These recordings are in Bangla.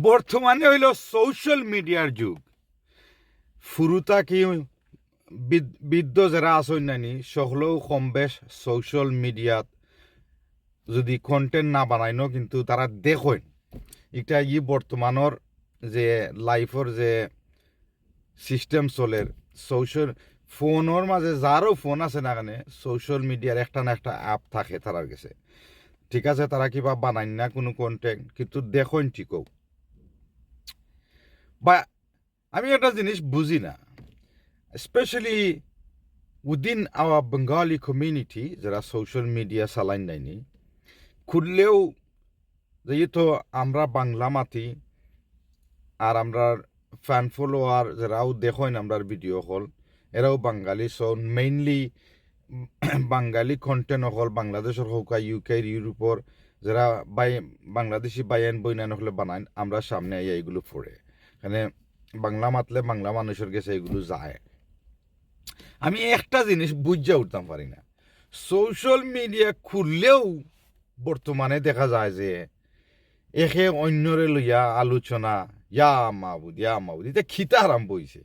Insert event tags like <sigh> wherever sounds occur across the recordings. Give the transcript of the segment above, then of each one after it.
বর্তমানে হইল সোশ্যাল মিডিয়ার যুগ। ফুরুতা কি বিদ- বৃদ্ধ যারা আসেন নানি সকলেও কম বেশ সোশ্যাল মিডিয়াত যদি কন্টেন্ট না বানাইন কিন্তু তারা দেখেন। এটা ই বর্তমানের যে লাইফের যে সিস্টেম চলের সোশ্যাল ফোনের মাঝে যারও ফোন আছে না কেন সোশ্যাল মিডিয়ার একটা না একটা অ্যাপ থাকে তারার কাছে। ঠিক আছে তারা কিবা বানাই না কোনো কন্টেন্ট কিন্তু দেখেন ঠিকও বা আমি একটা জিনিস বুঝি না specially within our Bengali community যারা সোশ্যাল মিডিয়া চালাইন নাইনি খুললেও যেহেতু আমরা বাংলা মাতি, আর আমরা ফ্যান ফলোয়ার যারাও দেখেন আমরা ভিডিও হল এরাও বাঙালি সন মেইনলি <clears throat> বাঙালি কন্টেন্ট হল বাংলাদেশের হোক ইউকে ইউরোপর যারা বাই, বাংলাদেশি বাইন বইনান হলে বানান আমরা সামনে আইয়া এগুলো পড়ে। এখানে বাংলা মাতলে বাংলা মানুষের কাছে এগুলো যায়। আমি একটা জিনিস বুঝা উঠতাম পারি না। সোশ্যাল মিডিয়া খুললেও বর্তমানে দেখা যায় যে একে অন্যরে লইয়া আলোচনা, ইয়া মাবুদ ইয়া মাবুদ এটা খিতা আরম্ভ বইছে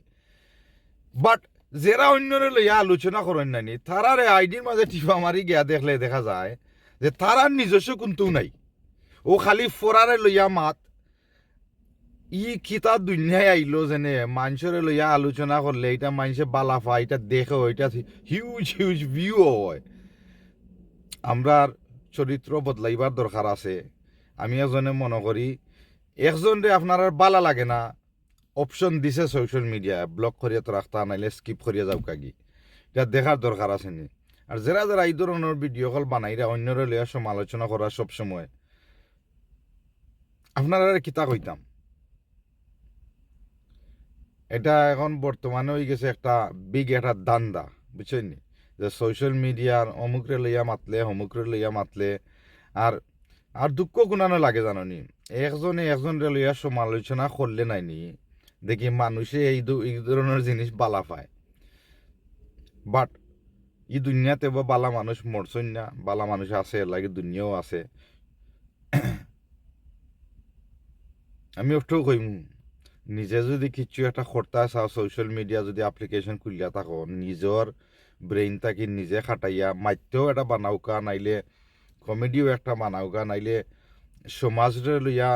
বাট যারা অন্যরে লইয়া আলোচনা করেন নানি তারারে আইডির মাঝে টিপা মারি গিয়া দেখলে দেখা যায় যে তারার নিজস্ব কিন্তু নাই। ও খালি ফোরারে লইয়া মাত ই কিতা দুনিয়ায় আইলো যেনে মানুষরে লইয়া আলোচনা করলে এটা মানুষে বালা পায় এটা দেখে এটা হিউজ হিউজ ভিউ হয়। আমরা চরিত্র বদলাইবার দরকার আছে। আমি এজনে মনে করি, একজন রে আপনার আর বালা লাগে না? অপশন দিছে সোশ্যাল মিডিয়া ব্লক করিয়া তো রাখতা নাইলে স্কিপ করিয়া যাও কাগি এটা দেখার দরকার আছে নি? আর যারা যারা এই ধরনের ভিডিও কল বানাই বানাইরা অন্যরে লইয়া সমালোচনা করা সবসময় আপনারা কিতা কইতাম? এটা এখন বর্তমানে হয়ে গেছে একটা বিগ একটা দান্দা, বুঝছেন যে সোশ্যাল মিডিয়ার অমুকরে লইয়া মাতলে অমুকরে লইয়া মাতলে, আর আর দুঃখ গুণানো লাগে জানো নি? একজনে একজনরে লইয়া সমালোচনা করলে নাইনি দেখি মানুষে এই এই ধরনের জিনিস বালা পায়। বাট ই দুনিয়াতে বা বালা মানুষ মরছই না, বালা মানুষ আছে লাগে দুনিয়াও আছে। <coughs> আমি ওটাও কইম নিজে যদি কিছু একটা করতে চাও সোশ্যাল মিডিয়া যদি অ্যাপ্লিকেশন খুলিয়া থাকো নিজের ব্রেইন থাকি নিজে খাটাইয়া মাধ্যও এটা বানাওকা নাইলে কমেডিও একটা বানাওকা নাইলে সমাজরে লইয়া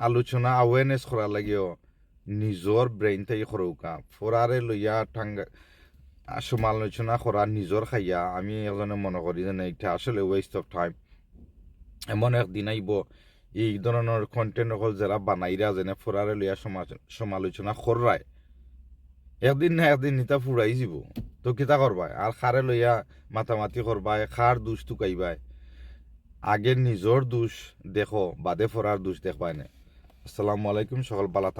আলোচনা আওয়ারনেস করা লাগিও নিজর ব্রেইন থাকি করৌকা ফোরারে লইয়া ঠাঙ্গা সমালোচনা করা নিজর খাইয়া আমি এজনে মনে করি যে না, এটা আসলে ওয়েস্ট অফ টাইম এমন একদিন আইব এই ধরনের কন্টেন্ট অকল যারা বানাইরা যেনে ফুরারে লইয়া সমালোচনা খর্রায় একদিন না একদিন নিতা ফুরাই যাব তো কিতা করবাই? আর খারে লইয়া মাতামাতি করবাই খার দোষ টুকাইবাই। আগে নিজর দোষ দেখো, বাদে ফরার দোষ দেখবাই না। আসসালামু আলাইকুম, সকল বালা